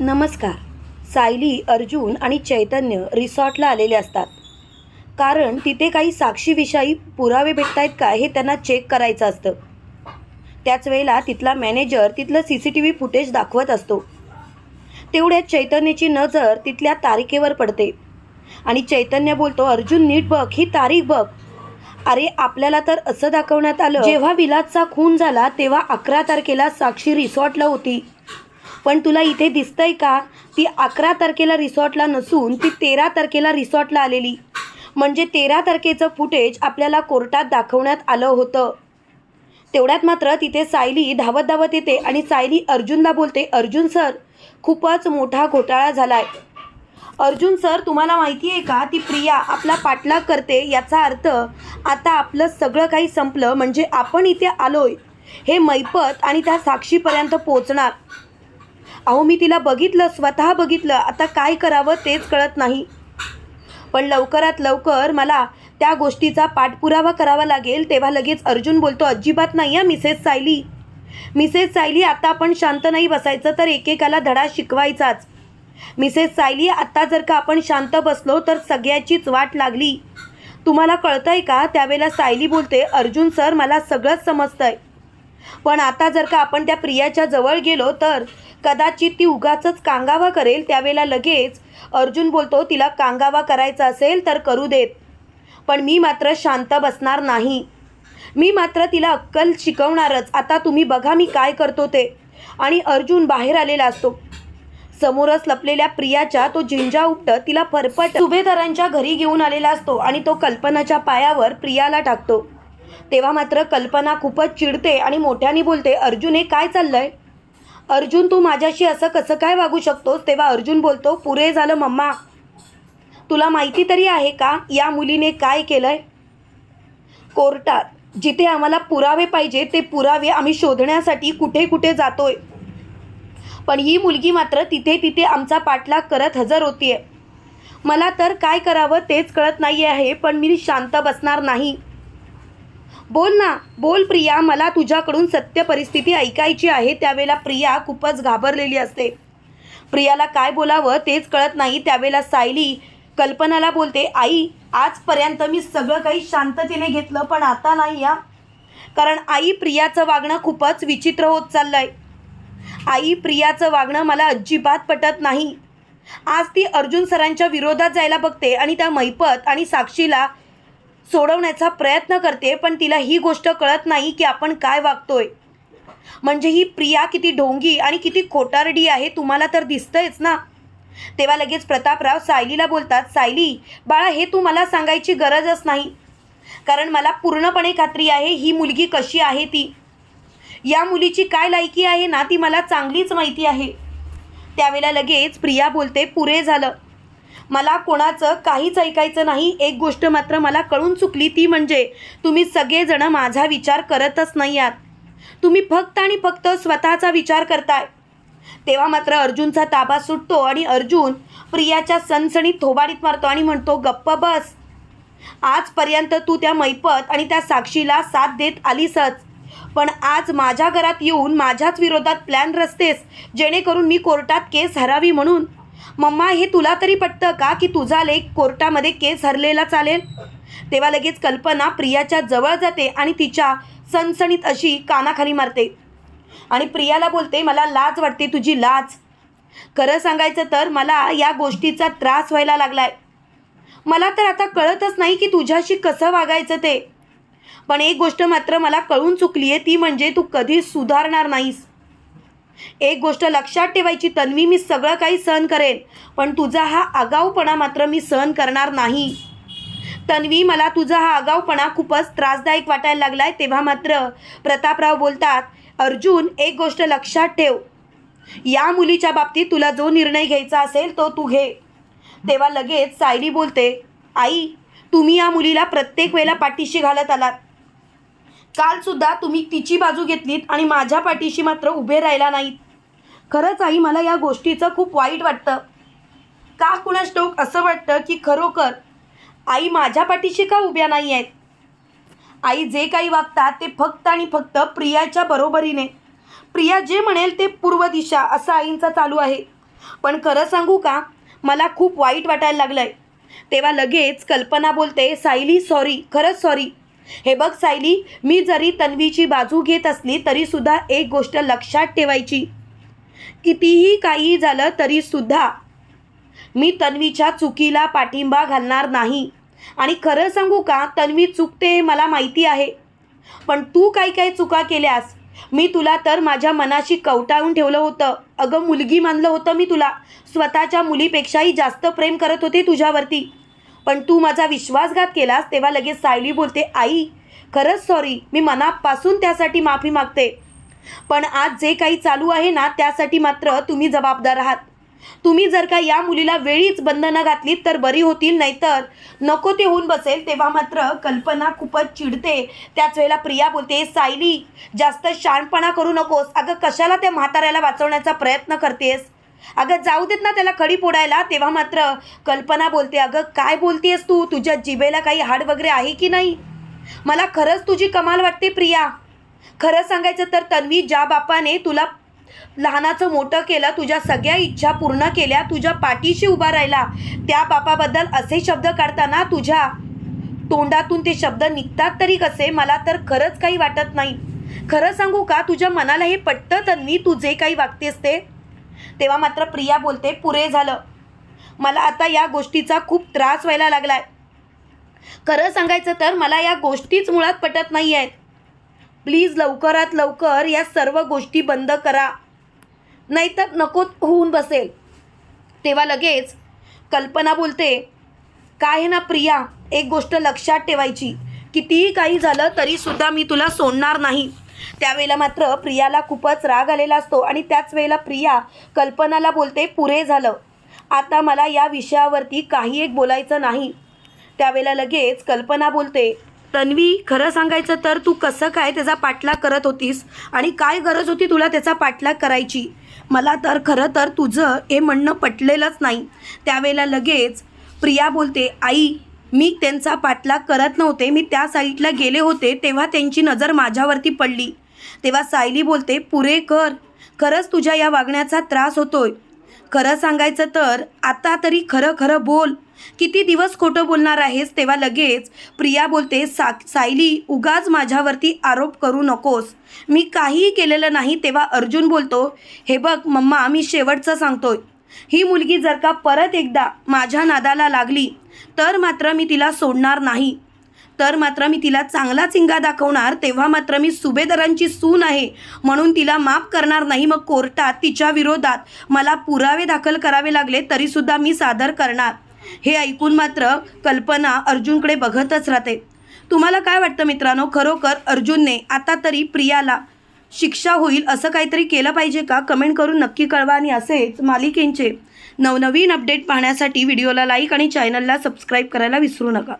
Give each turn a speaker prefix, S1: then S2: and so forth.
S1: नमस्कार. सायली अर्जुन आणि चैतन्य रिसॉर्टला आलेले असतात. कारण तिथे काही साक्षीविषयी पुरावे भेटत आहेत का हे त्यांना चेक करायचं असतं. त्याच वेळेला तिथला मॅनेजर तिथलं C C T V footage दाखवत असतो. तेवढ्यात चैतन्याची नजर तिथल्या तारखेवर पडते. आणि चैतन्य बोलतो अर्जुन नीट बघ ही तारीख बघ. अरे आपल्याला तर असं दाखवण्यात आलं. जेव्हा विलासचा खून झाला तेव्हा अकरा तारखेला साक्षी रिसॉर्टला होती. पण तुला इथे दिसतंय का? ती अकरा तारखेला रिसॉर्टला नसून ती तेरा तारखेला रिसॉर्टला आलेली. म्हणजे तेरा तारखेचं फुटेज आपल्याला कोर्टात दाखवण्यात आलं होतं. तेवढ्यात मात्र तिथे सायली धावत धावत येते आणि सायली अर्जुनला बोलते अर्जुन सर खूपच मोठा घोटाळा झालाय. अर्जुन सर तुम्हाला माहिती आहे का? ती प्रिया आपला पाठलाग करते याचा अर्थ आता आपलं सगळं काही संपलं म्हणजे आपण इथे आलोय. हे मैपत आणि त्या साक्षीपर्यंत पोचणार अहो मी तिला बघितलं स्वतः बघितलं. आता काय करावं तेच कळत नाही. पण लवकरात लवकर मला त्या गोष्टीचा पाठपुरावा करावा लागेल तेव्हा लगेच अर्जुन बोलतो अजिबात नाही या मिसेस सायली. मिसेस सायली आता आपण शांत नाही बसायचं तर एकेकाला धडा शिकवायचाच. मिसेस सायली आत्ता जर का आपण शांत बसलो तर सगळ्याचीच वाट लागली. तुम्हाला कळतंय का? त्यावेळेला सायली बोलते अर्जुन सर मला सगळंच समजतंय. पण आता जर का आपण त्या प्रियाच्या जवळ गेलो तर कदाचित ती उगाचच कांगावा करेल. त्यावेळेला लगेच अर्जुन बोलतो तिला कांगावा करायचा असेल तर करू देत. पण मी मात्र शांत बसणार नाही. मी मात्र तिला अक्कल शिकवणारच. आता तुम्ही बघा मी काय करतो ते. आणि अर्जुन बाहेर आलेला असतो. समोरच लपलेल्या प्रियाच्या तो झिंजा उपटत तिला फरफट सुभेदारांच्या घरी घेऊन आलेला असतो आणि तो कल्पनाच्या पायावर प्रियाला टाकतो. तेव्हा मात्र कल्पना खूपच चिडते आणि मोठ्याने बोलते अर्जुन हे काय चाललंय? अर्जुन तू माझ्याशी असं कसं काय वागू शकतोस? तेव्हा अर्जुन बोलतो पुरे झालं मम्मा. तुला माहिती तरी आहे का या मुलीने काय केलंय? कोर्टात. जिथे आम्हाला पुरावे पाहिजे ते पुरावे आम्ही शोधण्यासाठी कुठे कुठे जातोय. पण ही मुलगी मात्र तिथे तिथे आमचा पाठलाग करत हजर होतीये. मला तर काय करावं तेच कळत नाही आहे पण मी शांत बसणार नाही. बोल ना. बोल प्रिया मला तुझ्याकडून सत्य परिस्थिती ऐकायची आहे त्यावेळेला प्रिया खूपच घाबरलेली असते. प्रियाला काय बोलावं तेच कळत नाही त्यावेळेला सायली कल्पनाला बोलते आई आजपर्यंत मी सगळं काही शांततेने घेतलं पण आता नाही या. कारण आई प्रियाचं वागणं खूपच विचित्र होत चाललंय. आई प्रियाचं वागणं मला अजिबात पटत नाही. आज ती अर्जुन सरांच्या विरोधात जायला बघते आणि त्या मैपत आणि साक्षीला सोडवण्याचा प्रयत्न करते पण तिला ही गोष्ट कळत नाही की आपण काय वागतोय. म्हणजे ही प्रिया किती ढोंगी आणि किती खोटारडी आहे तुम्हाला तर दिसतंयच ना? तेव्हा लगेच प्रतापराव सायलीला बोलतात सायली बाळा हे तू मला सांगायची गरजच नाही. कारण मला पूर्णपणे खात्री आहे ही मुलगी कशी आहे ती. या मुलीची काय लायकी आहे ना ती मला चांगलीच माहिती आहे. त्यावेळेला लगेच प्रिया बोलते पुरे झालं. मला कोणाचं काहीच ऐकायचं नाही एक गोष्ट मात्र मला कळून चुकली ती म्हणजे तुम्ही सगळेजणं माझा विचार करतच नाही आहात. तुम्ही फक्त आणि फक्त स्वतःचा विचार करताय. तेव्हा मात्र अर्जुनचा ताबा सुटतो आणि अर्जुन प्रियाच्या सणसणीत थोबाडीत मारतो आणि म्हणतो गप्प बस. आजपर्यंत तू त्या मैपत आणि त्या साक्षीला साथ देत आलीसच. पण आज माझ्या घरात येऊन माझ्याच विरोधात प्लॅन रचतेस जेणेकरून मी कोर्टात केस हरावी म्हणून मम्मा हे तुला तरी पटतं का की तुझा लेख कोर्टामध्ये केस हरलेला चालेल? तेव्हा लगेच कल्पना प्रियाच्या जवळ जाते आणि तिच्या सणसणीत अशी कानाखाली मारते. आणि प्रियाला बोलते मला लाज वाटते तुझी लाज. खरं सांगायचं तर मला या गोष्टीचा त्रास व्हायला लागलाय. मला तर आता कळतच नाही की तुझ्याशी कसं वागायचं ते. पण एक गोष्ट मात्र मला कळून चुकली आहे ती म्हणजे तू कधी सुधारणार नाहीस. एक गोष्ट लक्षात ठेवायची तन्वी मी सगळं काही सहन करेन पण तुझा हा आगाऊपणा मात्र मी सहन करणार नाही. तन्वी मला तुझा हा आगाऊपणा खूपच त्रासदायक वाटायला लागलाय तेव्हा मात्र प्रतापराव बोलतात अर्जुन एक गोष्ट लक्षात ठेव. या मुलीच्या बाबतीत तुला जो निर्णय घ्यायचा असेल तो तू घे. तेव्हा लगेच सायली बोलते आई तुम्ही या मुलीला प्रत्येक वेळेला पाठीशी घालत आलात. काल सुद्धा तुम्ही तिची बाजू घेतलीत आणि माझ्या पाठीशी मात्र उभे राहिला नाहीत. खरंच आई मला या गोष्टीचं खूप वाईट वाटतं. का कुणास टोक असं वाटतं की खरोखर आई माझ्या पाठीशी का उभ्या नाही आहेत? आई जे काही वागतात ते फक्त आणि फक्त प्रियाच्या बरोबरीने. प्रिया जे म्हणेल ते पूर्व दिशा असं आईंचं चालू आहे. पण खरं सांगू का? मला खूप वाईट वाटायला लागलं आहे तेव्हा लगेच कल्पना बोलते सायली सॉरी खरंच सॉरी. हे बघ सायली मी जरी तन्वीची बाजू घेत असली तरीसुद्धा एक गोष्ट लक्षात ठेवायची. कितीही काही झालं तरीसुद्धा मी तन्वीच्या चुकीला पाठिंबा घालणार नाही. आणि खरं सांगू का तन्वी चुकते हे मला माहिती आहे. पण तू काही काही चुका केल्यास? मी तुला तर माझ्या मनाशी कवटाळून ठेवलं होतं. अगं मुलगी मानलं होतं मी तुला. स्वतःच्या मुलीपेक्षाही जास्त प्रेम करत होते तुझ्यावरती. पण तू माझा विश्वासघात केलास तेव्हा लगेच सायली बोलते आई खरंच सॉरी मी मनापासून त्यासाठी माफी मागते. पण आज जे काही चालू आहे ना त्यासाठी मात्र तुम्ही जबाबदार आहात. तुम्ही जर का या मुलीला वेळीच बंधनं घातलीत तर बरी होतील नाहीतर नको ते होऊन बसेल तेव्हा मात्र कल्पना खूपच चिडते. त्याच वेळेला प्रिया बोलते सायली जास्त शाणपणा करू नकोस. अगं कशाला त्या म्हाताऱ्याला वाचवण्याचा प्रयत्न करतेस? अगं जाऊ देत ना त्याला खडी फोडायला. तेव्हा मात्र कल्पना बोलते अगं काय बोलतेस तू? तुझ्या जिभेला काही हाड वगैरे आहे की नाही? मला खरंच तुझी कमाल वाटते प्रिया. खरं सांगायचं तर तन्वी ज्या बापाने तुला लहानाचं मोठं केलं तुझ्या सगळ्या इच्छा पूर्ण केल्या तुझ्या पाठीशी उभा राहिला त्या बापाबद्दल असे शब्द काढताना तुझ्या तोंडातून ते शब्द निघतात तरी कसे? मला तर खरंच काही वाटत नाही. खरं सांगू का? तुझ्या मनाला हे पटतं तन्वी? तू जे काही वागतेस ते तेव्हा मात्र प्रिया बोलते पुरे झालं. मला आता या गोष्टीचा खूप त्रास व्हायला लागलाय. खरं सांगायचं तर मला या गोष्टीच मुळात पटत नाही आहेत प्लीज लवकरात लवकर या सर्व गोष्टी बंद करा. नाहीतर नको होऊन बसेल. तेव्हा लगेच कल्पना बोलते काय ना प्रिया एक गोष्ट लक्षात ठेवायची. कितीही काही झालं तरीसुद्धा मी तुला सोडणार नाही. त्यावेळेला मात्र प्रियाला खूपच राग आलेला असतो आणि त्याच वेळेला प्रिया कल्पनाला बोलते पुरे झालं. आता मला या विषयावरती काही एक बोलायचं नाही. त्यावेळेला लगेच कल्पना बोलते तन्वी खरं सांगायचं तर तू कसं काय त्याचा पाठलाग करत होतीस आणि काय गरज होती तुला त्याचा पाठलाग करायची? मला तर खरं तर तुझं हे म्हणणं पटलेलंच नाही. त्यावेळेला लगेच प्रिया बोलते आई मी त्यांचा पाठलाग करत नव्हते. मी त्या साईटला गेले होते तेव्हा त्यांची नजर माझ्यावरती पडली. तेव्हा सायली बोलते पुरे कर. खरंच तुझ्या या वागण्याचा त्रास होतोय. खरं सांगायचं तर आता तरी खरं खरं बोल. किती दिवस खोटं बोलणार आहेस? तेव्हा लगेच प्रिया बोलते सा सायली उगाच माझ्यावरती आरोप करू नकोस. मी काहीही केलेलं नाही. तेव्हा अर्जुन बोलतो हे बघ मम्मा मी शेवटचं सांगतोय. ही मुलगी जर का परत एकदा माझ्या नादाला लागली तर मात्र मी तिला सोडणार नाही. तर मात्र मी तिला चांगला चिंगा दाखवणार तेव्हा मात्र मी सुभेदारांची सून आहे. म्हणून तिला माफ करणार नाही मग कोर्टात तिच्या विरोधात मला पुरावे दाखल करावे लागले तरीसुद्धा मी सादर करणार. हे ऐकून मात्र कल्पना अर्जुनकडे बघतच राहते. तुम्हाला काय वाटतं मित्रांनो? खरोखर अर्जुनने आता तरी प्रियाला शिक्षा होईल असं काहीतरी केलं पाहिजे का? कमेंट करून नक्की कळवा आणि असेच मालिकेंचे नवनवीन अपडेट पाहण्यासाठी व्हिडिओला लाईक आणि चॅनलला सबस्क्राईब करायला विसरू नका.